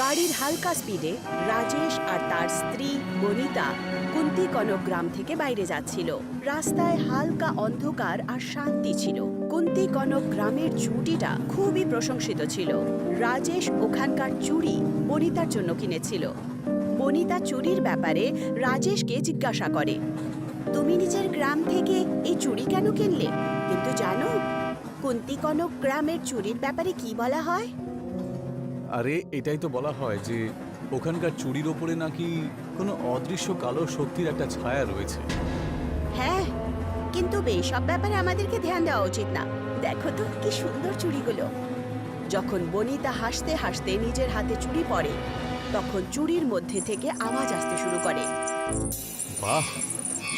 গাড়ির হালকা স্পিডে রাজেশ আর তার স্ত্রী বনিতা কুন্তি কনক গ্রাম থেকে বাইরে যাচ্ছিল। রাস্তায় হালকা অন্ধকার আর শান্তি ছিল। কুন্তি কনক গ্রামের চুটিটা খুবই প্রশংসিত ছিল। রাজেশ ওখানকার চুড়ি বনিতার জন্য কিনেছিল। বনিতা চুরির ব্যাপারে রাজেশকে জিজ্ঞাসা করে, তুমি নিজের গ্রাম থেকে এই চুড়ি কেন কিনলে? কিন্তু জানো, কুন্তি কনক গ্রামের চুরির ব্যাপারে কি বলা হয়? আরে এটাই তো বলা হয় যে ওখানকার চুরির ওপরে নাকি কোনো অদৃশ্য কালো শক্তির একটা ছায়া রয়েছে। হ্যাঁ কিন্তু এইসব ব্যাপারে আমাদেরকে ধ্যান দেওয়া উচিত না। দেখো তো কি সুন্দর চুড়িগুলো যখন বনিতা হাসতে হাসতে নিজের হাতে চুড়ি পড়ে তখন চুড়ির মধ্যে থেকে আওয়াজ আসতে শুরু করে। বাহ!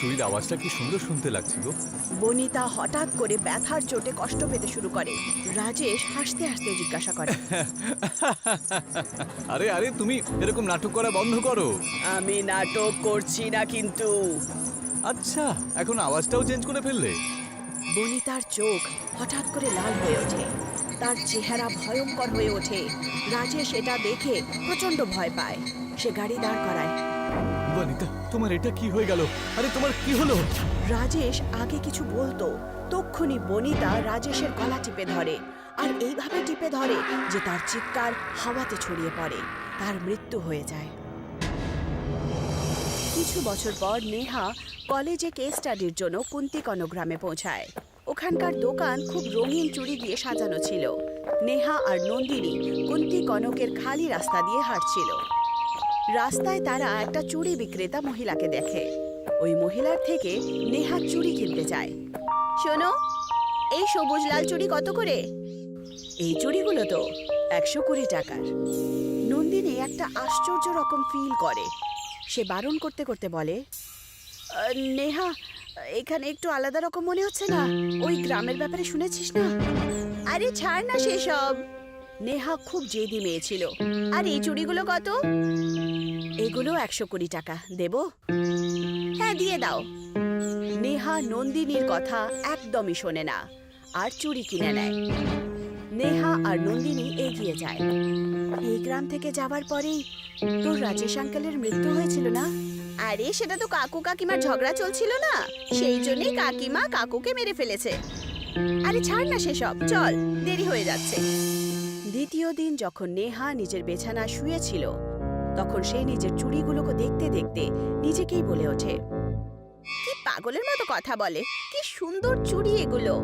চুরির আওয়াজটা কি সুন্দর শুনতে লাগছে গো। বনিতা হঠাৎ করে ব্যথার চোটে কষ্ট পেতে শুরু করে। রাজেশ হাসতে হাসতে জিজ্ঞাসা করে। আরে আরে তুমি এরকম নাটক করা বন্ধ করো। আমি নাটক করছি না কিন্তু। আচ্ছা এখন আওয়াজটাও চেঞ্জ করে ফেললে। বনিতার চোখ হঠাৎ করে লাল হয়ে ওঠে। তার চেহারা ভয়ঙ্কর হয়ে ওঠে। রাজেশ এটা দেখে প্রচণ্ড ভয় পায়। সে গাড়ি দাঁড় করায়। বনিতা তোমার এটা কি হয়ে গেল? আরে তোমার কি হলো? রাজেশ আগে কিছু বলতো বনিতা রাজেশের গলা টিপে ধরে, আর এইভাবে টিপে ধরে যে তার চিৎকার হাওয়াতে ছড়িয়ে পড়ে, তার মৃত্যু হয়ে যায়। কিছু বছর পর নেহা কলেজে কেস স্টাডির জন্য কুন্তিকনক গ্রামে পৌঁছায়। ওখানকার দোকান খুব রঙিন চুড়ি দিয়ে সাজানো ছিল। নেহা আর নন্দিনী কুন্তি কনকের খালি রাস্তা দিয়ে হাঁটছিল। রাস্তায় তারা একটা চুড়ি বিক্রেতা মহিলাকে দেখে। ওই মহিলার থেকে নেহা চুড়ি কিনতে চায় শোনো, এই সবুজ লাল চুড়ি কত করে? এই চুড়িগুলো তো একশো কুড়ি টাকার। নন্দিনী একটা আশ্চর্য রকম ফিল করে। সে বারণ করতে করতে বলে নেহা, এখানে একটু আলাদা রকম মনে হচ্ছে না। ওই গ্রামের ব্যাপারে শুনেছিস না? আরে ছাড় না সেসব। নেহা খুব জেদি মেয়ে ছিল। আর এই চুড়িগুলো কত? এগুলো একশো কুড়ি টাকা। দেবো? হ্যাঁ দিয়ে দাও। নেহা নন্দিনীর কথা একদমই শোনে না, আর চুড়ি কিনে নেয়। নেহা আর নন্দিনী এগিয়ে যায়। এই গ্রাম থেকে যাবার পরেই তোর রাজেশ আঙ্কেলের মৃত্যু হয়েছিল না? আরে, সেটা তো কাকু কাকিমার ঝগড়া চলছিল না। সেই জন্যই কাকিমা কাকুকে মেরে ফেলেছে। আরে, ছাড় না সেসব, চল, দেরি হয়ে যাচ্ছে। দ্বিতীয় দিন যখন নেহা নিজের বেছানা শুয়েছিল তখন সে নিজের চুড়িগুলোকে দেখতে দেখতে নিজেকেই বলে ওঠে। কি পাগলের মতো কথা বলে? কি সুন্দর চুড়ি এগুলো।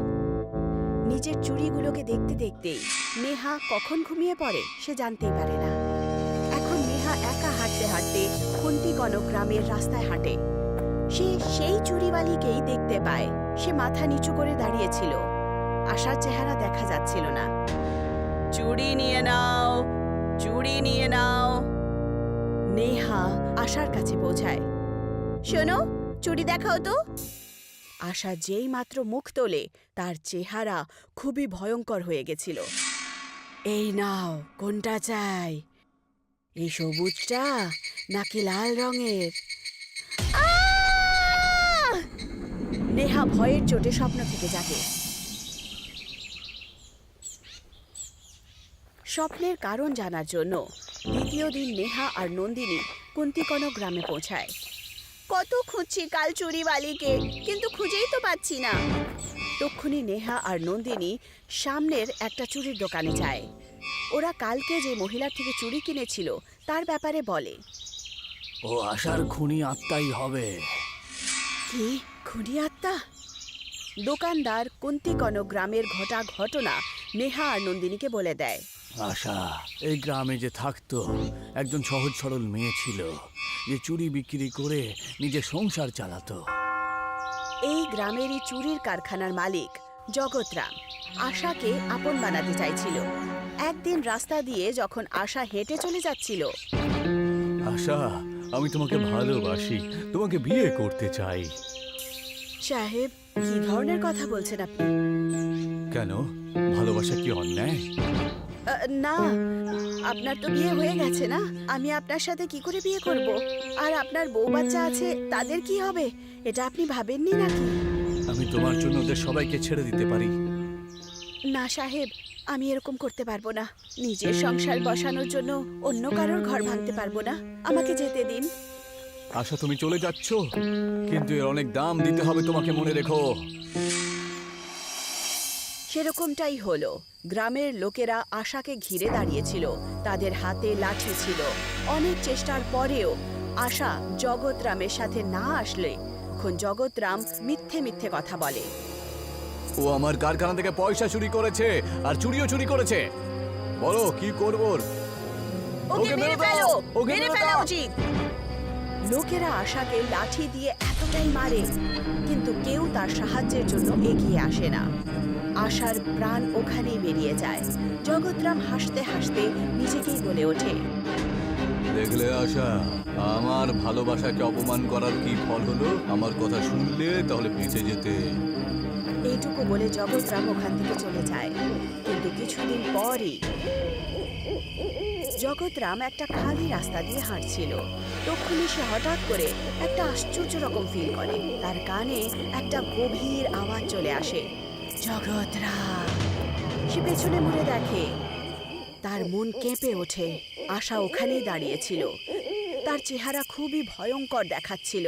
নিজের চুড়িগুলোকে দেখতে দেখতেই নেহা কখন ঘুমিয়ে পড়ে সে জানতেই পারে না। এখন নেহা একা হাঁটতে হাঁটতে কনক গ্রামের রাস্তায় হাঁটে। সে সেই চুড়িওয়ালিকেই দেখতে পায়। সে মাথা নিচু করে দাঁড়িয়েছিল। আশার চেহারা দেখা যাচ্ছিল না। চুড়ি নিয়ে নাও চুড়ি নিয়ে নাও। আশার কাছে পৌঁছায়। শোনো, চুড়ি দেখাও তো। আশা যেই মাত্র মুখ তোলে, তার চেহারা খুবই ভয়ঙ্কর হয়ে গেছিল। এই নাও, কোনটা চাই? এই সবুজটা নাকি লাল রঙের? নেহা ভয়ের চোটে স্বপ্ন থেকে জাগে স্বপ্নের কারণ জানার জন্য দ্বিতীয় দিন নেহা আর নন্দিনী কুন্তিকন গ্রামে পৌঁছায়। কত খুঁজছি কাল চুরিওয়ালিকে কিন্তু খুঁজেই তো পাচ্ছি না। তক্ষুনি নেহা আর নন্দিনী সামনের একটা চুরির দোকানে যায়। ওরা কালকে যে মহিলার থেকে চুরি কিনেছিল তার ব্যাপারে বলে। ও আশার খুনি আত্মাই হবে। কি? খুনি আত্মা? দোকানদার কুন্তিকন গ্রামের ঘটা ঘটনা নেহা আর নন্দিনীকে বলে দেয়। আশা এই গ্রামে যে থাকতো একজন সহজ সরল মেয়ে ছিল যে চুরি বিক্রি করে নিজের সংসার চালাতো। এই গ্রামেরই চুরির কারখানার মালিক জগৎরাম। আশাকে আপন বানাতে চাইছিল। একদিন রাস্তা দিয়ে যখন আশা হেঁটে চলে যাচ্ছিল আশা আমি তোমাকে ভালোবাসি তোমাকে বিয়ে করতে চাই। সাহেব কি ধরনের কথা বলছেন আপনি? কেন? ভালোবাসা কি অন্যায়? না আপনার তো বিয়ে হয়ে গেছে না? আমি আপনার সাথে কি করে বিয়ে করব? আর আপনার বউ বাচ্চা আছে তাদের কি হবে? এটা আপনি ভাবেননি নাকি? আমি তোমার জন্য ওদের সবাইকে ছেড়ে দিতে পারি। না সাহেব আমি এরকম করতে পারব না। নিজের সংসার বসানোর জন্য অন্য কারোর ঘর ভাঙতে পারব না। আমাকে যেতে দিন। আশা তুমি চলে যাচ্ছ? কিন্তু এর অনেক দাম দিতে হবে তোমাকে মনে রেখো। সেরকমটাই হলো। গ্রামের লোকেরা আশাকে ঘিরে দাঁড়িয়েছিল। তাদের হাতে লাঠি ছিল। অনেক চেষ্টার পরেও আশা জগৎরামের সাথে না আসলে এখন জগৎরাম মিথ্যে মিথ্যে কথা বলে। ও আমার কারখানা থেকে পয়সা চুরি করেছে আর চুরিও চুরি করেছে। বলো কি করব? ওকে মেরে ফেলো! ওকে মেরে মেরে ফেলা উচিত! লোকেরা আশাকে লাঠি দিয়ে এতটাই মারে কিন্তু কেউ তার সাহায্যের জন্য এগিয়ে আসে না। আশার প্রাণ ওখানেই বেরিয়ে যায়। জগৎরাম হাসতে হাসতে নিজেকেই বলে ওঠে। দেখলে আশা আমার ভালোবাসাকে অপমান করার কি ফল হলো? আমার কথা শুনলে তাহলে বেঁচে যেতে। এইটুকু বলে জগৎরাম ওখান থেকে চলে যায়। কিন্তু কিছুদিন পরই জগৎরাম একটা খালি রাস্তা দিয়ে হাঁটছিল। তখনই সে হঠাৎ করে একটা আশ্চর্য রকম ফিল করে। তার কানে একটা গভীর আওয়াজ চলে আসে। জগৎরাম সে পেছনে মুড়ে দেখে। তার মন কেঁপে ওঠে। আশা ওখানেই দাঁড়িয়েছিল। তার চেহারা খুবই ভয়ঙ্কর দেখাচ্ছিল।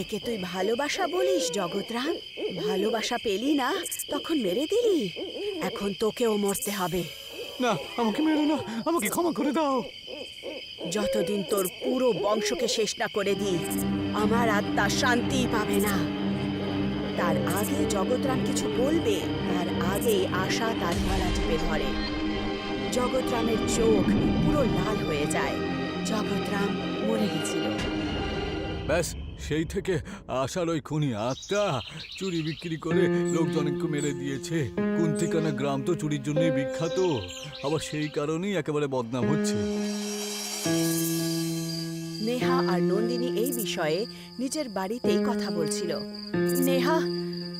একে তুই ভালোবাসা বলিস জগৎরাম ভালোবাসা পেলি না তখন মেরে দিলি? এখন তোকেও মরতে হবে। না আমাকে মেরো না। আমাকে ক্ষমা করে দাও। যতদিন তোর পুরো বংশকে শেষ না করে দিই আমার আত্মা শান্তি পাবে না। তার আগে জগৎরাম কিছু বলবে তার আগেই আশা তার গলা টিপে ধরে। জগৎরামের চোখ পুরো লাল হয়ে যায়। জগৎরাম মরে গেছিল। ব্যাস সেই থেকে আশার ওই খুনি আত্মা চুরি বিক্রি করে লোকজনকে মেরে দিয়েছে। কুন্তিকানা গ্রাম তো চুরির জন্যই বিখ্যাত। আবার সেই কারণেই একেবারে বদনাম হচ্ছে। নেহা আর নন্দিনী এই বিষয়ে নিজের বাড়িতেই কথা বলছিল। নেহা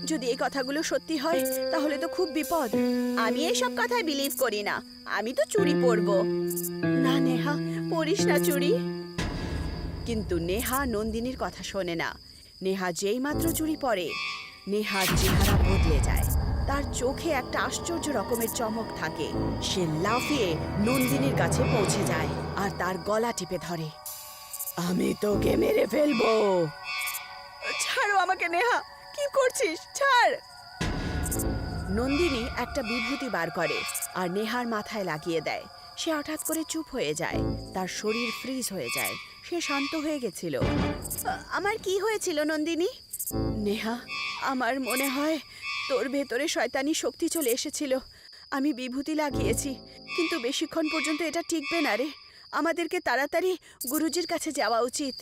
যদি এই কথাগুলো সত্যি হয়, তাহলে তো খুব বিপদ। আমি এইসব কথায় বিলিভ করি না। আমি তো চুরি পরব। না, নেহা পড়িস না চুরি। কিন্তু নেহা নন্দিনীর কথা শোনে না। নেহা যেই মাত্র চুরি পরে, নেহার চেহারা বদলে যায়। তার চোখে একটা আশ্চর্য রকমের চমক থাকে। সে লাফিয়ে নন্দিনীর কাছে পৌঁছে যায় আর তার গলা টিপে ধরে। আমি তোকে মেরে ফেলব! ছাড়ো আমাকে, নেহা। কি করছিস? ছাড়! নন্দিনী একটা বিভূতি বার করে আর নেহার মাথায় লাগিয়ে দেয়। সে হঠাৎ করে চুপ হয়ে যায়। তার শরীর ফ্রিজ হয়ে যায়। সে শান্ত হয়ে গেছিল। আমার কি হয়েছিল নন্দিনী? নেহা আমার মনে হয় তোর ভেতরে শয়তানি শক্তি চলে এসেছিল। আমি বিভূতি লাগিয়েছি কিন্তু বেশিক্ষণ পর্যন্ত এটা টিকবে না রে। আমাদেরকে তাড়াতাড়ি গুরুজির কাছে যাওয়া উচিত।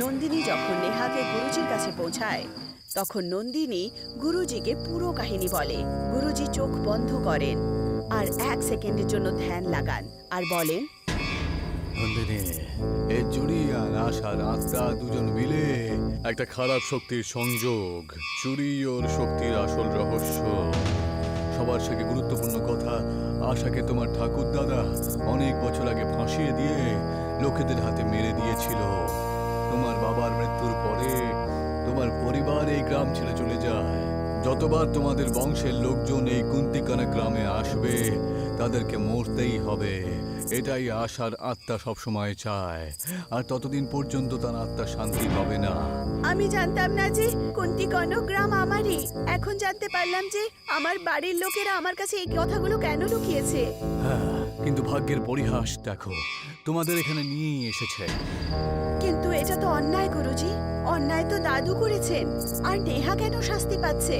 নন্দিনী যখন নেহাকে গুরুজির কাছে পৌঁছায়, তখন নন্দিনী গুরুজিকে পুরো কাহিনী বলে। গুরুজি চোখ বন্ধ করেন আর এক সেকেন্ডের জন্য ধ্যান লাগান আর বলেন, নন্দিনী, এই চুরি আর আশার আত্মা দুজন মিলে একটা খারাপ শক্তির সংযোগ, চুরি ওর শক্তির আসল রহস্য। সবার থেকে গুরুত্বপূর্ণ কথা, আশাকে তোমার ঠাকুর দাদা অনেক বছর আগে ফাঁসিয়ে দিয়ে লোকেদের হাতে মেরে দিয়েছিল। তোমার বাবার মৃত্যুর পরে তোমার পরিবার এই গ্রাম ছেড়ে চলে যায়। যতবার তোমাদের বংশের লোকজন এই কুন্তিকানা গ্রামে আসবে তাদেরকে মরতেই হবে। এটাই আশার আত্মা সবসময় চায়। আর ততদিন পর্যন্ত তার আত্মা শান্তি পাবে না। আমি জানতাম না যে কুন্তি কনক গ্রাম আমারই। এখন জানতে পারলাম যে আমার বাড়ির লোকেরা আমার কাছে এই কথাগুলো কেন লুকিয়েছে। হ্যাঁ কিন্তু ভাগ্যের পরিহাস দেখো। তোমাদের এখানে নিয়েই এসেছে। কিন্তু এটা তো অন্যায় গুরুজি। অন্যায় তো দাদু করেছেন। আর নেহা কেন শাস্তি পাচ্ছে?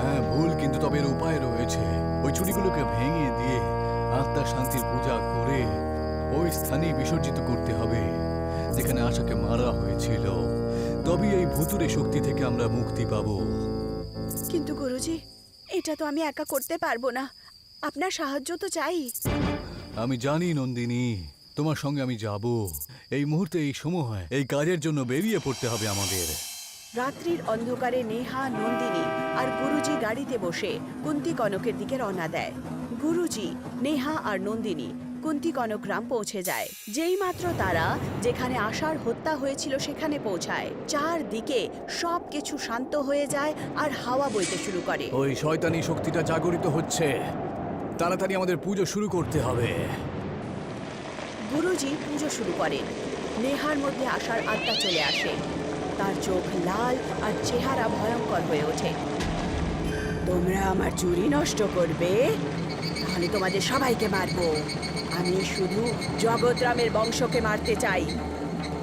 হ্যাঁ ভুল কিন্তু তবে এর উপায় রয়েছে। ওই চুরিগুলোকে ভেঙে দিয়ে আত্মার শান্তির পূজা করে ওই স্থানে বিসর্জিত করতে হবে যেখানে আশাকে মারা হয়েছিল। তবে এই ভুতুরে শক্তি থেকে আমরা মুক্তি পাব। কিন্তু গুরুজি এটা তো আমি একা করতে পারব না। আপনার সাহায্য তো চাই। আমি জানি নন্দিনী তোমার সঙ্গে আমি যাব। এই মুহূর্তে এই সময় এই কাজের জন্য বেরিয়ে পড়তে হবে আমাদের। রাত্রির অন্ধকারে নেহা নন্দিনী আর গুরুজি গাড়িতে বসে কুন্তি কনকের দিকে রওনা দেয়। গুরুজি নেহা আর নন্দিনী কুন্তি কনক গ্রাম পৌঁছে যায়। যেই মাত্র তারা যেখানে আশার হত্যা হয়েছিল সেখানে পৌঁছায়। চারদিকে সব কিছু শান্ত হয়ে যায় আর হাওয়া বইতে শুরু করে। ওই শয়তানি শক্তিটা জাগরিত হচ্ছে। তাড়াতাড়ি আমাদের পুজো শুরু করতে হবে। গুরুজি পুজো শুরু করেন। নেহার মধ্যে আশার আত্মা চলে আসে। তার চোখ লাল আর চেহারা ভয়ঙ্কর হয়ে ওঠে। তোমরা আমার চুরি নষ্ট করবে? তাহলে তোমাদের সবাইকে মারবো। আমি শুধু জগৎরামের বংশকে মারতে চাই।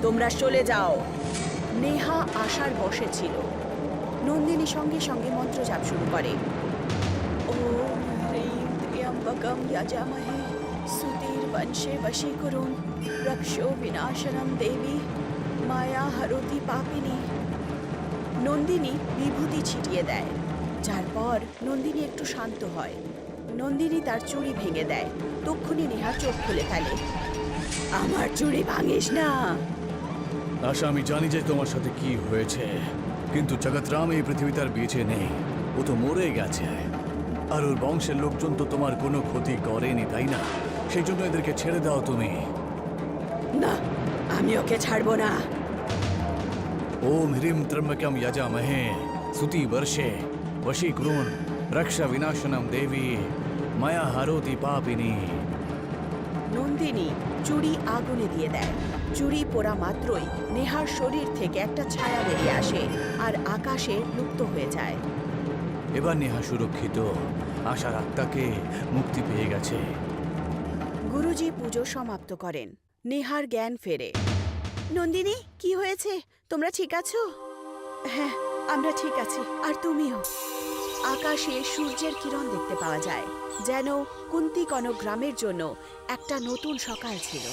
তোমরা চলে যাও। নেহা আশার বসে ছিল। নন্দিনী সঙ্গে সঙ্গে মন্ত্র জাপ শুরু করে। ওম যজামহে সুতির বংশে বশীকরুণ রক্ষো বিনাশনম দেবী মায়া হরতি পাপিনী নন্দিনী বিভূতি ছিটিয়ে দেয় যার পর নন্দিনী একটু শান্ত হয়। নন্দিনী তার চুড়ি ভেঙে দেয়, তক্ষুনি নেহা চোখ খুলে ফেলে। আমার চুড়ি ভাঙিস না। আশা, আমি জানি যে তোমার সাথে কি হয়েছে, কিন্তু জগৎরাম এই পৃথিবীতে আর বেঁচে নেই, ও তো মরে গেছে। আর ওর বংশের লোকজন তো তোমার কোনো ক্ষতি করেনি তাই না? সেই জন্য এদেরকে ছেড়ে দাও তুমি। না আমি ওকে ছাড়বো না। ওম হ্রিম ত্রম্বকম যজামহে সুতি বর্ষে বশীকরুণ রক্ষা বিনাশনম দেবী মায়া হারোতি পাপিনী। নন্দিনী চুড়ি আগুনে দিয়ে দেয়। চুড়ি পোড়া মাত্রই নেহার শরীর থেকে একটা ছায়া বেরিয়ে আসে আর আকাশে লুপ্ত হয়ে যায়। এবার নেহা সুরক্ষিত। আশার আত্মাকে মুক্তি পেয়ে গেছে। গুরুজি পুজো সমাপ্ত করেন। নেহার জ্ঞান ফেরে। নন্দিনী, কি হয়েছে? তোমরা ঠিক আছো? হ্যাঁ আমরা ঠিক আছি। আর তুমিও? আকাশে সূর্যের কিরণ দেখতে পাওয়া যায়, যেন কুন্তি কনক গ্রামের জন্য একটা নতুন সকাল ছিল।